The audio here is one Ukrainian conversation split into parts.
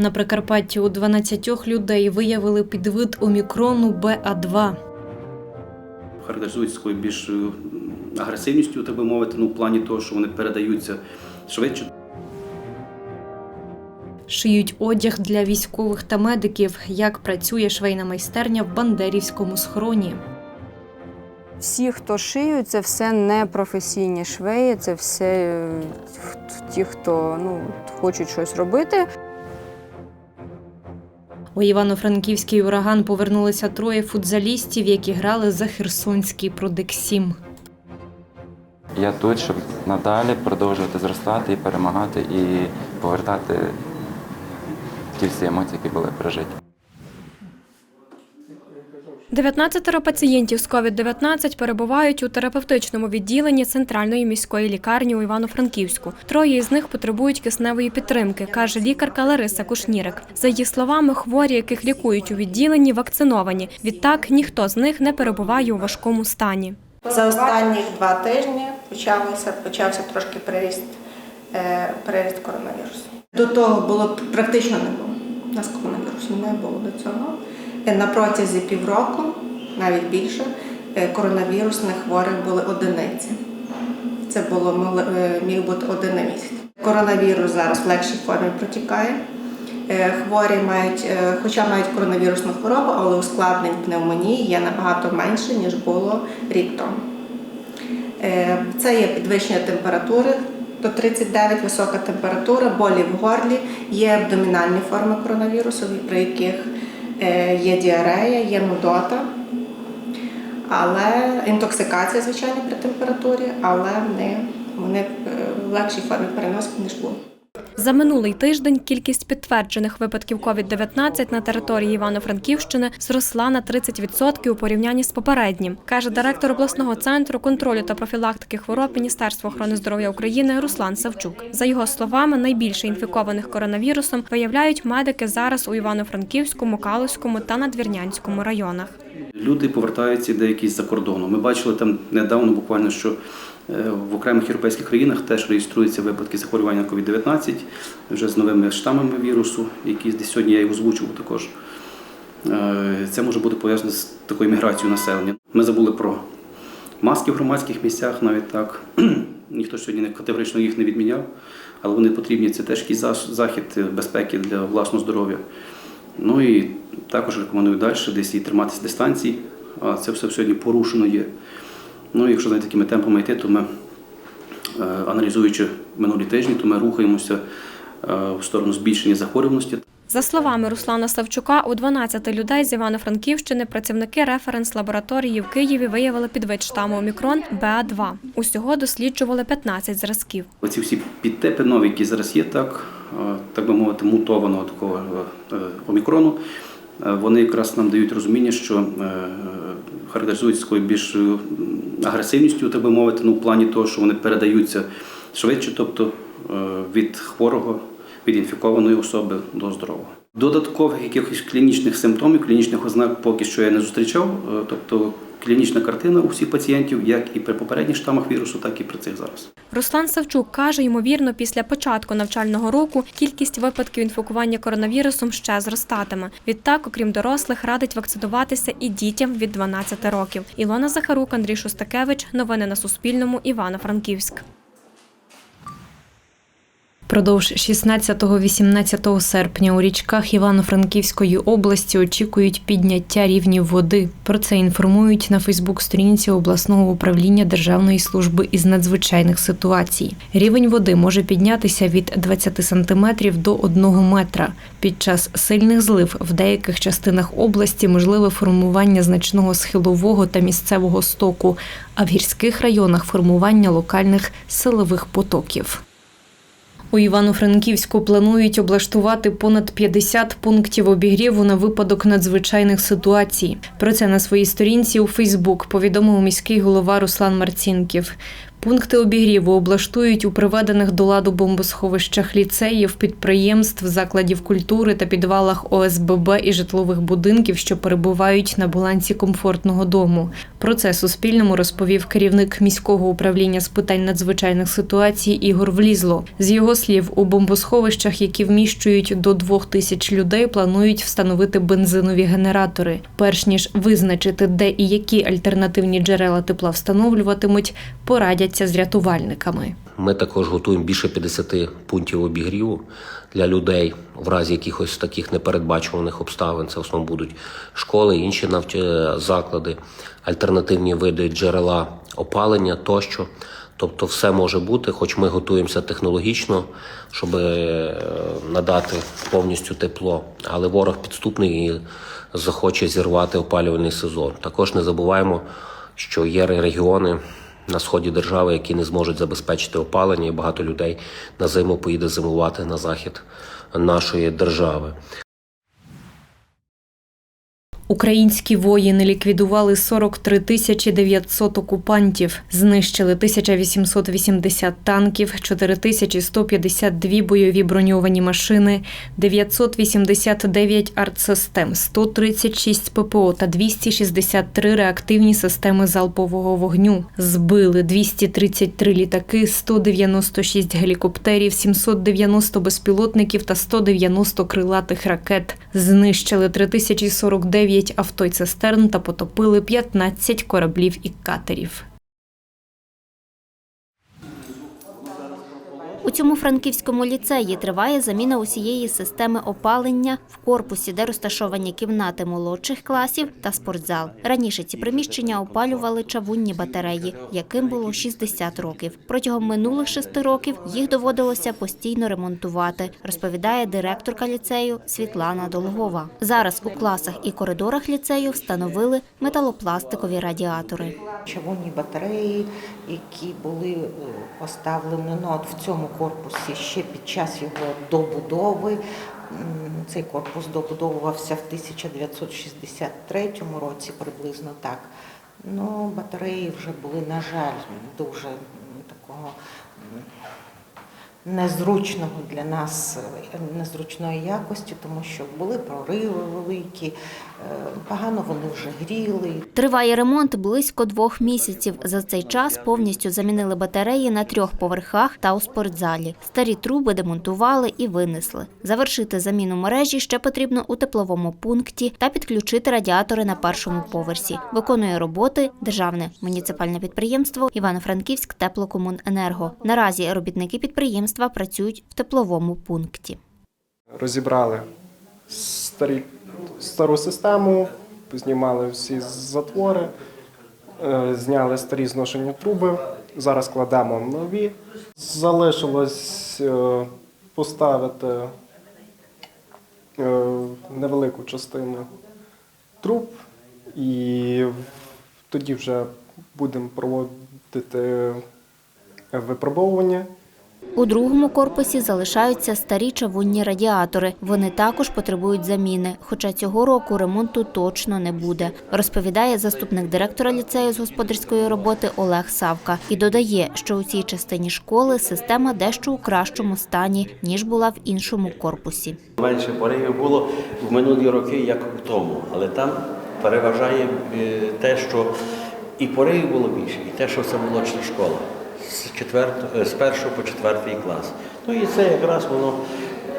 На Прикарпатті у 12 людей виявили підвид омікрону БА2. характеризуються такою більшою агресивністю, так би мовити, ну, в плані того, що вони передаються швидше. Шиють одяг для військових та медиків. Як працює швейна майстерня в Бандерівському схроні. Всі, хто шиють, це все не професійні швеї, це все е, ті, хто ну, хочуть щось робити. У Івано-Франківський ураган повернулися троє футзалістів, які грали за Херсонський Продексім. Я тут, щоб надалі продовжувати зростати і перемагати, і повертати ті всі емоції, які були пережиті. 19 пацієнтів з COVID-19 перебувають у терапевтичному відділенні центральної міської лікарні у Івано-Франківську. Троє із них потребують кисневої підтримки, каже лікарка Лариса Кушнірик. За її словами, хворі, яких лікують у відділенні, вакциновані. Відтак ніхто з них не перебуває у важкому стані. За останні два тижні почався, почався трошки приріст, е, приріст коронавірусу. До того було практично не було. У нас коронавірусу не було до цього. Е, На протязі півроку, навіть більше, е, коронавірусних хворих були одиниці. Це було е, міг бути один на місяць. Коронавірус зараз в легшій формі протікає. Хворі мають, хоча мають коронавірусну хворобу, але ускладнень пневмонії є набагато менше, ніж було рік тому. Це є підвищення температури до 39, висока температура, болі в горлі, є абдомінальні форми коронавірусу, при яких є діарея, є нудота, але інтоксикація, звичайно, при температурі, але вони, вони е, в легшій формі переносять, ніж було. За минулий тиждень кількість підтверджених випадків COVID-19 на території Івано-Франківщини зросла на 30% у порівнянні з попереднім, каже директор обласного центру контролю та профілактики хвороб Міністерства охорони здоров'я України Руслан Савчук. За його словами, найбільше інфікованих коронавірусом виявляють медики зараз у Івано-Франківському, Калузькому та Надвірнянському районах. Люди повертаються деякі з-за кордону. Ми бачили там недавно буквально, що в окремих європейських країнах теж реєструються випадки захворювання COVID-19 вже з новими штамами вірусу, які десь сьогодні я їх озвучував також. Е, Це може бути пов'язано з такою міграцією населення. Ми забули про маски в громадських місцях, навіть так. Ніхто сьогодні категорично їх не відміняв, але вони потрібні. Це теж якийсь захід безпеки для власного здоров'я. Ну і також рекомендую далі десь і триматися дистанції, це все сьогодні порушено є. Ну, якщо за такими темпами йти, то ми, е, аналізуючи минулі тижні, то ми рухаємося е, в сторону збільшення захворюваності. За словами Руслана Савчука, у 12 людей з Івано-Франківщини працівники референс-лабораторії в Києві виявили підвид штаму омікрон БА2. Усього досліджували 15 зразків. Оці всі підтипи нові, які зараз є, так, е, так би мовити, мутованого такого омікрону, вони якраз нам дають розуміння, що характеризуються такою більшою агресивністю, так би мовити, ну, в плані того, що вони передаються швидше, тобто е, від хворого, від інфікованої особи до здорового. Додаткових якихось клінічних симптомів, клінічних ознак поки що я не зустрічав. е, Тобто клінічна картина у всіх пацієнтів, як і при попередніх штамах вірусу, так і при цих зараз. Руслан Савчук каже, ймовірно, після початку навчального року кількість випадків інфікування коронавірусом ще зростатиме. Відтак, окрім дорослих, радить вакцинуватися і дітям від 12 років. Ілона Захарук, Андрій Шостакевич. Новини на Суспільному. Івано-Франківськ. Продовж 16-18 серпня у річках Івано-Франківської області очікують підняття рівнів води. Про це інформують на Фейсбук-сторінці обласного управління Державної служби із надзвичайних ситуацій. Рівень води може піднятися від 20 сантиметрів до 1 метра. Під час сильних злив в деяких частинах області можливе формування значного схилового та місцевого стоку, а в гірських районах формування локальних силових потоків. У Івано-Франківську планують облаштувати понад 50 пунктів обігріву на випадок надзвичайних ситуацій. Про це на своїй сторінці у Фейсбук повідомив міський голова Руслан Марцінків. Пункти обігріву облаштують у приведених до ладу бомбосховищах ліцеїв, підприємств, закладів культури та підвалах ОСББ і житлових будинків, що перебувають на балансі комфортного дому. Про це Суспільному розповів керівник міського управління з питань надзвичайних ситуацій Ігор Влізло. З його слів, у бомбосховищах, які вміщують до двох тисяч людей, планують встановити бензинові генератори. Перш ніж визначити, де і які альтернативні джерела тепла встановлюватимуть, порадяться з рятувальниками. Ми також готуємо більше 50 пунктів обігріву для людей в разі якихось таких непередбачуваних обставин. Це в основному будуть школи, інші навч- заклади, альтернативні види джерела опалення тощо. Тобто все може бути, хоч ми готуємося технологічно, щоб е, надати повністю тепло. Але ворог підступний і захоче зірвати опалювальний сезон. Також не забуваємо, що є регіони на сході держави, які не зможуть забезпечити опалення, і багато людей на зиму поїде зимувати на захід нашої держави. Українські воїни ліквідували 43 тисячі 900 окупантів, знищили 1880 танків, 4152 бойові броньовані машини, 989 артсистем, 136 ППО та 263 реактивні системи залпового вогню. Збили 233 літаки, 196 гелікоптерів, 790 безпілотників та 190 крилатих ракет. Знищили 3049 авто й цистерн та потопили 15 кораблів і катерів. Цьому франківському ліцеї триває заміна усієї системи опалення в корпусі, де розташовані кімнати молодших класів та спортзал. Раніше ці приміщення опалювали чавунні батареї, яким було 60 років. Протягом минулих шести років їх доводилося постійно ремонтувати, розповідає директорка ліцею Світлана Долгова. Зараз у класах і коридорах ліцею встановили металопластикові радіатори. чавунні батареї, які були е, поставлені ну, в цьому корпусі ще під час його добудови. Цей корпус добудовувався в 1963 році, приблизно так. Ну, батареї вже були, на жаль, дуже такого незручного для нас, е, незручної якості, тому що були прориви великі, погано вони вже гріли. Триває ремонт близько двох місяців. За цей час повністю замінили батареї на трьох поверхах та у спортзалі. Старі труби демонтували і винесли. Завершити заміну мережі ще потрібно у тепловому пункті та підключити радіатори на першому поверсі. Виконує роботи державне муніципальне підприємство Івано-Франківськ теплокомуненерго. Наразі робітники підприємства працюють в тепловому пункті. розібрали старі, стару систему, знімали всі затвори, е, зняли старі зношені труби. Зараз кладемо нові. Залишилось е, поставити е, невелику частину труб, і тоді вже будемо проводити випробовування. У другому корпусі залишаються старі чавунні радіатори. Вони також потребують заміни, хоча цього року ремонту точно не буде, розповідає заступник директора ліцею з господарської роботи Олег Савка і додає, що у цій частині школи система дещо у кращому стані ніж була в іншому корпусі. Менше поривів було в минулі роки, як у тому, але там переважає е, те, що і поривів було більше, і те, що це молодша школа з, четверто, е, з першого по четвертий клас. Ну і це якраз воно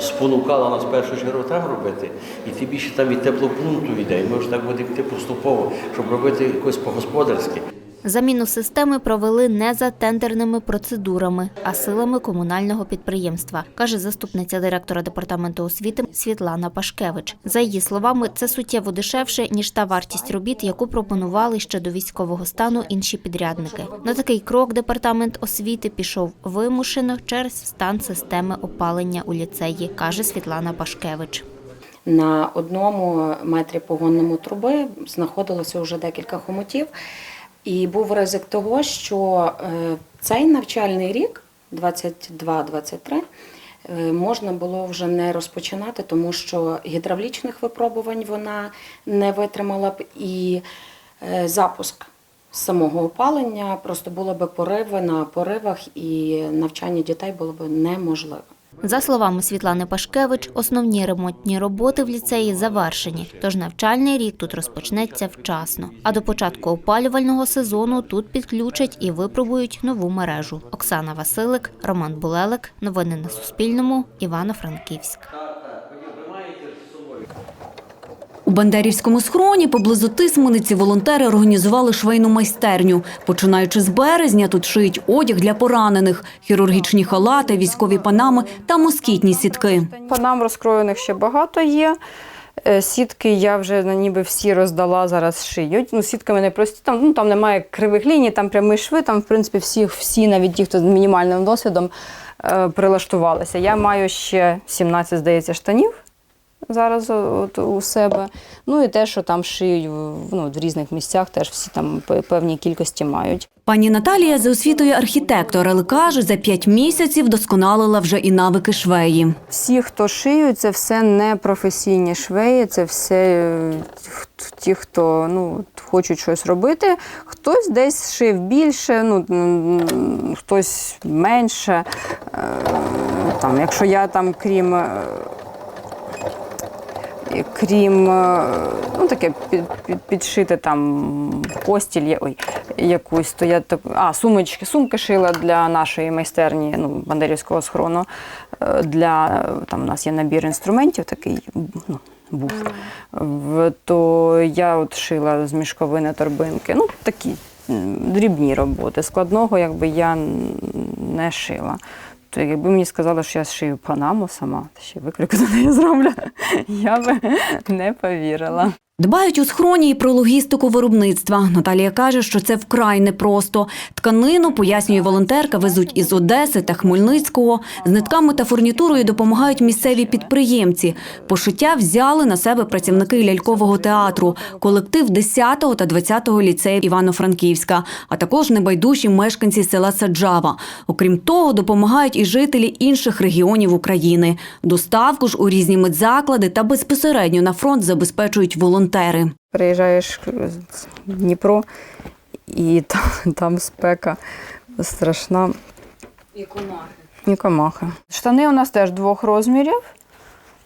спонукало нас першу чергу там робити. І тим більше там від теплопункту йде. І ми ж так будемо йти поступово, щоб робити якось по-господарськи. Заміну системи провели не за тендерними процедурами, а силами комунального підприємства, каже заступниця директора департаменту освіти Світлана Пашкевич. За її словами, це суттєво дешевше ніж та вартість робіт, яку пропонували ще до військового стану інші підрядники. На такий крок департамент освіти пішов вимушено через стан системи опалення у ліцеї, каже Світлана Пашкевич. На одному метрі погонному труби знаходилося вже декілька хомутів, і був ризик того, що е, цей навчальний рік, 22-23, е, можна було вже не розпочинати, тому що гідравлічних випробувань вона не витримала б і е, запуск самого опалення, просто було би пориви на поривах і навчання дітей було б неможливо. За словами Світлани Пашкевич, основні ремонтні роботи в ліцеї завершені, тож навчальний рік тут розпочнеться вчасно. А до початку опалювального сезону тут підключать і випробують нову мережу. Оксана Василик, Роман Булелик. Новини на Суспільному. Івано-Франківськ. У Бандерівському схроні поблизу Тисмениці волонтери організували швейну майстерню. Починаючи з березня, тут шиють одяг для поранених, хірургічні халати, військові панами та москітні сітки. Панам розкроєних ще багато є. Е, Сітки я вже ніби всі роздала, зараз шиють. Ну, сітками не прості, там, ну, там немає кривих ліній, там прямі шви, там, в принципі, всі, всі навіть ті, хто з мінімальним досвідом, е, прилаштувалися. Я маю ще 17, здається, штанів зараз от, у себе. Ну і те, що там шиють ну, в різних місцях, теж всі там пе- певні кількості мають. Пані Наталія за освітою архітектор, але каже, за п'ять місяців досконалила вже і навики швеї. Всі, хто шиють, це все не професійні швеї, це все е, ті, хто ну, хочуть щось робити. Хтось десь шив більше, ну, хтось менше. Е, Там, якщо я там, крім. Крім е, ну, таке під, під, підшити там постіль, ой, якусь, то я так, а, сумочки, сумки шила для нашої майстерні, ну, бандерівського схорону. Е, Для там у нас є набір інструментів, такий ну, був. То я от шила з мішковини торбинки. Ну, такі дрібні роботи. Складного якби я не шила. То якби мені сказали, що я шию панаму сама, ще виклику до неї зроблю, я би не повірила. Дбають у схроні і про логістику виробництва. Наталія каже, що це вкрай непросто. Тканину, пояснює волонтерка, везуть із Одеси та Хмельницького. З нитками та фурнітурою допомагають місцеві підприємці. Пошиття взяли на себе працівники лялькового театру, колектив 10-го та 20 ліцеїв Івано-Франківська, а також небайдужі мешканці села Саджава. Окрім того, допомагають і жителі інших регіонів України. Доставку ж у різні медзаклади та безпосередньо на фронт забезпечують волонтери. Приїжджаєш в Дніпро, і там, там спека страшна. І комахи. Штани у нас теж двох розмірів.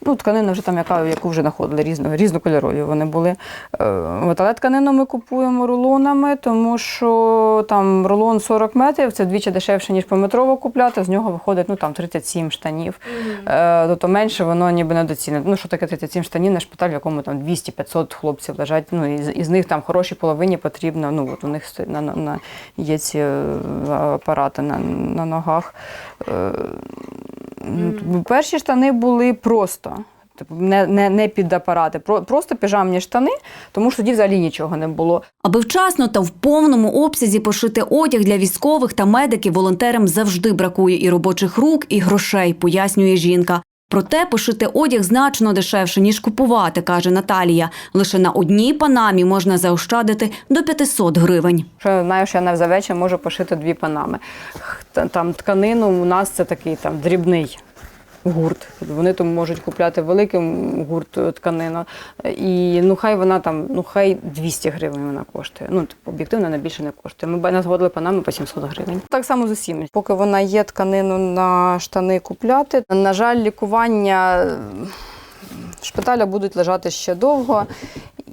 Ну, тканина вже там, яка, яку вже знаходили, різно, різнокольорові вони були. Е, але тканину ми купуємо рулонами, тому що там рулон 40 метрів, це вдвічі дешевше, ніж пометрово купляти. З нього виходить ну, там, 37 штанів. Е, тобто менше воно ніби недоцільне. Ну, що таке 37 штанів на шпиталь, в якому там 200-500 хлопців лежать. Ну, із, із них там хорошій половині потрібно. Ну, от у них на, на, на, є ці е, апарати на, на ногах. Ну, Перші штани були просто. Типу, не, не, не під апарати, про- просто піжамні штани, тому що тоді взагалі нічого не було. Аби вчасно та в повному обсязі пошити одяг для військових та медиків волонтерам завжди бракує і робочих рук, і грошей, пояснює жінка. Проте пошити одяг значно дешевше, ніж купувати, каже Наталія. Лише на одній панамі можна заощадити до 500 гривень. Що знаю, що я вечір можу пошити дві панами. Там тканину у нас це такий там дрібний гурт. Вони тому можуть купляти великим гурт е, тканину. І ну хай вона там, ну хай 200 гривень вона коштує. Ну, типу, об'єктивно вона більше не коштує. Ми б згодили панами по 700 гривень. Так само з усім. Поки вона є тканину на штани купляти. На жаль, лікування шпиталя будуть лежати ще довго.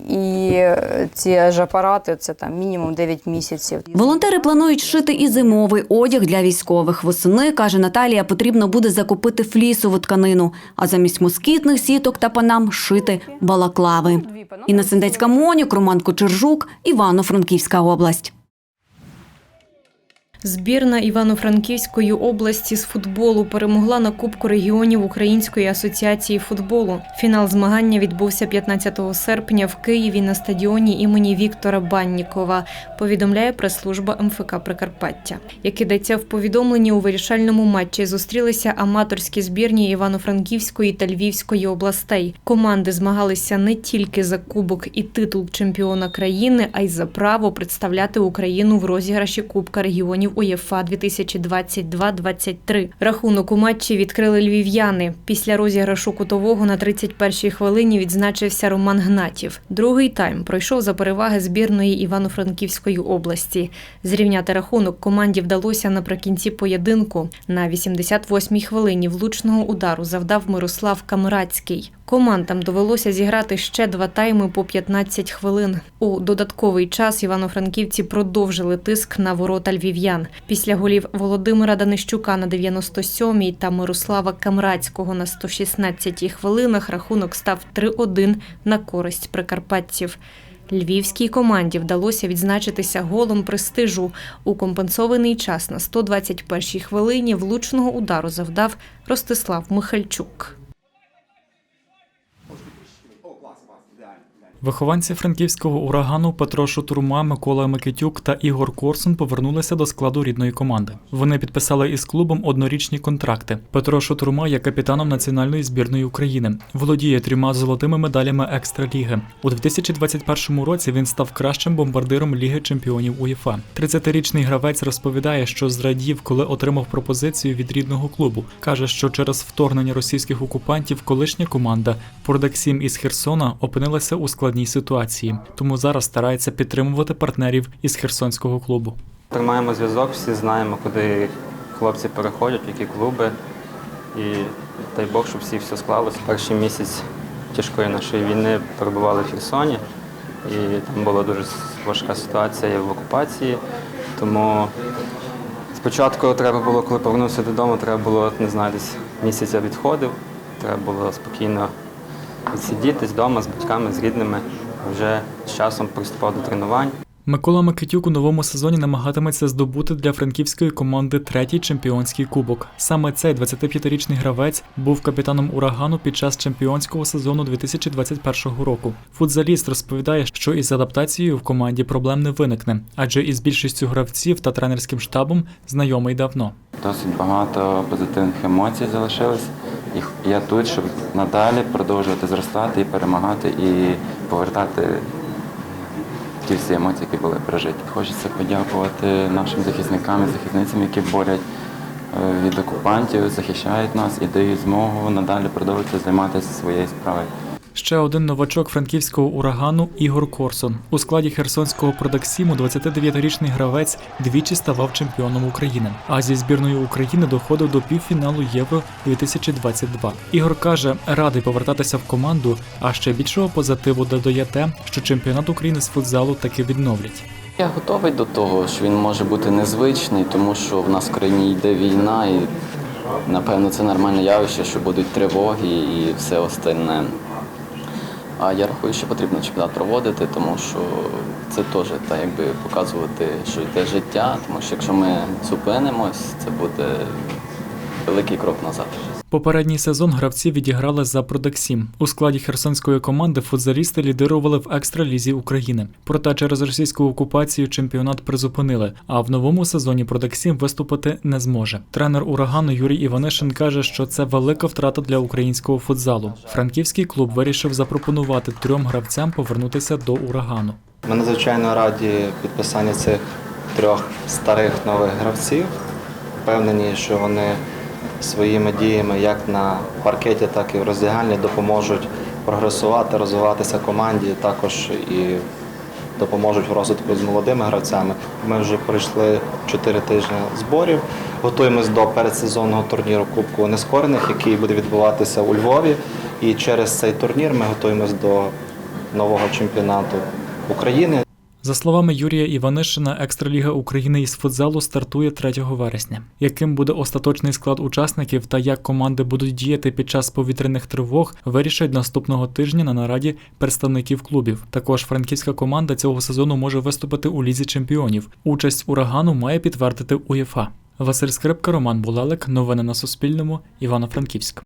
І ці апарати це там мінімум 9 місяців. Волонтери планують шити і зимовий одяг для військових. Восени, каже Наталія, потрібно буде закупити флісову тканину, а замість москітних сіток та панам шити балаклави. Інна Сендецька Монюк, Роман Кочержук, Івано-Франківська область. Збірна Івано-Франківської області з футболу перемогла на Кубку регіонів Української асоціації футболу. Фінал змагання відбувся 15 серпня в Києві на стадіоні імені Віктора Баннікова. Повідомляє прес-служба МФК Прикарпаття. Як ідеться в повідомленні у вирішальному матчі зустрілися аматорські збірні Івано-Франківської та Львівської областей. Команди змагалися не тільки за кубок і титул чемпіона країни, а й за право представляти Україну в розіграші Кубка регіонів УЄФА 2022-23. Рахунок у матчі відкрили львів'яни. Після розіграшу кутового на 31-й хвилині відзначився Роман Гнатів. Другий тайм пройшов за переваги збірної Івано-Франківської області. Зрівняти рахунок команді вдалося наприкінці поєдинку. На 88-й хвилині влучного удару завдав Мирослав Камрацький. Командам довелося зіграти ще два тайми по 15 хвилин. У додатковий час івано-франківці продовжили тиск на ворота львів'ян. Після голів Володимира Данищука на 97-й та Мирослава Камрацького на 116-й хвилинах рахунок став 3-1 на користь прикарпатців. Львівській команді вдалося відзначитися голом престижу. У компенсований час на 121-й хвилині влучного удару завдав Ростислав Михальчук. Вихованці франківського урагану Петро Шутурма, Микола Микитюк та Ігор Корсун повернулися до складу рідної команди. Вони підписали із клубом однорічні контракти. Петро Шутурма є капітаном національної збірної України, володіє трьома золотими медалями екстраліги. У 2021 році він став кращим бомбардиром Ліги чемпіонів УЄФА. 30-річний гравець розповідає, що зрадів, коли отримав пропозицію від рідного клубу. каже, що через вторгнення російських окупантів колишня команда Продаксім із Херсона опинилася у складній ситуації, тому зараз старається підтримувати партнерів із херсонського клубу. Тримаємо зв'язок, всі знаємо, куди хлопці переходять, які клуби. І дай Бог, щоб всі все склалося. Перший місяць тяжкої нашої війни перебували в Херсоні, і там була дуже важка ситуація в окупації. Тому спочатку треба було, коли повернувся додому, треба було, не знаю, десь місяць я відходив. Треба було спокійно відсидітись вдома з батьками, з рідними. Вже з часом приступав до тренувань. Микола Микитюк у новому сезоні намагатиметься здобути для франківської команди третій чемпіонський кубок. Саме цей 25-річний гравець був капітаном урагану під час чемпіонського сезону 2021 року. Футзаліст розповідає, що із адаптацією в команді проблем не виникне, адже із більшістю гравців та тренерським штабом знайомий давно. Досить багато позитивних емоцій залишилось. І я тут, щоб надалі продовжувати зростати і перемагати, і повертати ті всі емоції, які були пережиті. Хочеться подякувати нашим захисникам і захисницям, які борють е, від окупантів, захищають нас і дають змогу надалі продовжувати займатися своєю справою. Ще один новачок франківського урагану Ігор Корсон. У складі херсонського продаксіму 29-річний гравець двічі ставав чемпіоном України. А зі збірною України доходив до півфіналу Євро 2022. Ігор каже, радий повертатися в команду, а ще більшого позитиву додає те, що чемпіонат України з футзалу таки відновлять. Я готовий до того, що він може бути незвичний, тому що в нас в країні йде війна, і напевно це нормальне явище, що будуть тривоги і все остальне. А я рахую, що потрібно чемпіонат проводити, тому що це теж так якби показувати, що йде життя, тому що якщо ми зупинимось, це буде великий крок назад. Попередній сезон гравці відіграли за Продаксім. У складі херсонської команди футзалісти лідирували в екстралізі України. Проте через російську окупацію чемпіонат призупинили. А в новому сезоні Продаксім виступити не зможе. Тренер урагану Юрій Іванишин каже, що це велика втрата для українського футзалу. Франківський клуб вирішив запропонувати трьом гравцям повернутися до урагану. Ми надзвичайно раді підписання цих трьох старих нових гравців. Впевнені, що вони своїми діями як на паркеті, так і в роздягальні допоможуть прогресувати, розвиватися команді, також і допоможуть в розвитку з молодими гравцями. Ми вже пройшли 4 тижні зборів, готуємось до передсезонного турніру Кубку Нескорених, який буде відбуватися у Львові. І через цей турнір ми готуємось до нового чемпіонату України. За словами Юрія Іванишина, Екстраліга України із футзалу стартує 3 вересня. Яким буде остаточний склад учасників та як команди будуть діяти під час повітряних тривог, вирішать наступного тижня на нараді представників клубів. Також франківська команда цього сезону може виступити у лізі чемпіонів. Участь урагану має підтвердити УЄФА. Василь Скрипка, Роман Булелик. Новини на Суспільному. Івано-Франківськ.